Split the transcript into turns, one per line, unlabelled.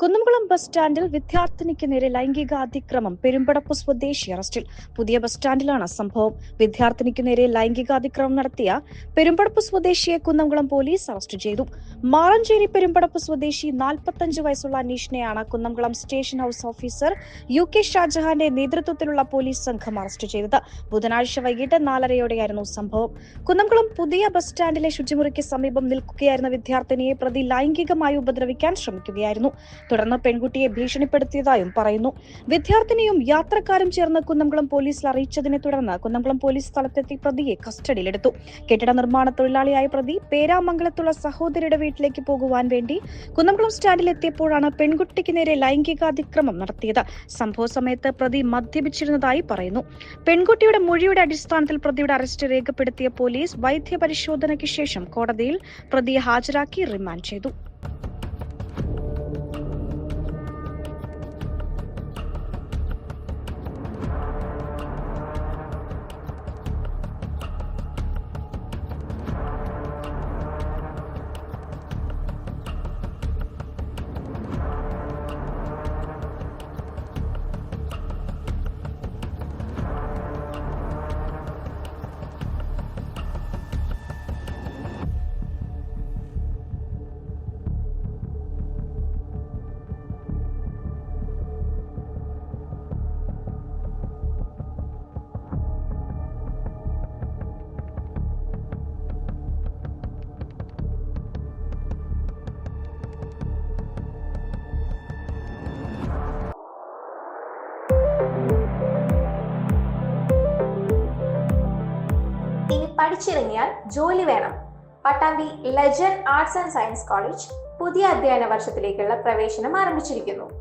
Kunnamkulam bus സ്റ്റാൻഡിൽ വിദ്യാർത്ഥിനിക്ക് നേരെ ലൈംഗിക അതിക്രമം പെരുമ്പടപ്പ് സ്വദേശി അറസ്റ്റിൽ. പുതിയ ബസ് സ്റ്റാൻഡിലാണ് സംഭവം. വിദ്യാർത്ഥിനിക്ക് നേരെ ലൈംഗിക അതിക്രമം നടത്തിയ പെരുമ്പടപ്പ് സ്വദേശിയെ കുന്നംകുളം പോലീസ് അറസ്റ്റ് ചെയ്തു. മാറഞ്ചേരി പെരുമ്പടപ്പ് സ്വദേശി നാൽപ്പത്തഞ്ച് വയസ്സുള്ള അനീഷിനെയാണ് Kunnamkulam station house officer U K ഷാജഹാന്റെ നേതൃത്വത്തിലുള്ള പോലീസ് സംഘം അറസ്റ്റ് ചെയ്തത്. ബുധനാഴ്ച വൈകിട്ട് നാലരയോടെയായിരുന്നു സംഭവം. കുന്നംകുളം പുതിയ ബസ് സ്റ്റാൻഡിലെ ശുചിമുറിക്ക് സമീപം നിൽക്കുകയായിരുന്ന വിദ്യാർത്ഥിനിയെ പ്രതി ലൈംഗികമായി ഉപദ്രവിക്കാൻ ശ്രമിക്കുകയായിരുന്നു. തുടർന്ന് പെൺകുട്ടിയെ ഭീഷണിപ്പെടുത്തിയതായും പറയുന്നു. വിദ്യാർത്ഥിനിയും യാത്രക്കാരും ചേർന്ന് കുന്നംകുളം പോലീസിൽ അറിയിച്ചതിനെ തുടർന്ന് കുന്നംകുളം പോലീസ് സ്ഥലത്തെത്തി പ്രതിയെ കസ്റ്റഡിയിലെടുത്തു. കെട്ടിട നിർമ്മാണ തൊഴിലാളിയായ പ്രതി പേരാമംഗലത്തുള്ള സഹോദരിയുടെ വീട്ടിലേക്ക് പോകുവാൻ വേണ്ടി കുന്നംകുളം സ്റ്റാൻഡിലെത്തിയപ്പോഴാണ് പെൺകുട്ടിക്ക് നേരെ ലൈംഗികാതിക്രമം നടത്തിയത്. സംഭവ സമയത്ത് പ്രതി മദ്യപിച്ചിരുന്നതായി പറയുന്നു. പെൺകുട്ടിയുടെ മൊഴിയുടെ അടിസ്ഥാനത്തിൽ പ്രതിയുടെ അറസ്റ്റ് രേഖപ്പെടുത്തിയ പോലീസ് വൈദ്യപരിശോധനയ്ക്ക് ശേഷം കോടതിയിൽ പ്രതിയെ ഹാജരാക്കി റിമാൻഡ് ചെയ്തു.
പഠിച്ചിറങ്ങിയാൽ ജോലി വേണം. Pattambi legend arts and science college പുതിയ അധ്യയന വർഷത്തിലേക്കുള്ള പ്രവേശനം ആരംഭിച്ചിരിക്കുന്നു.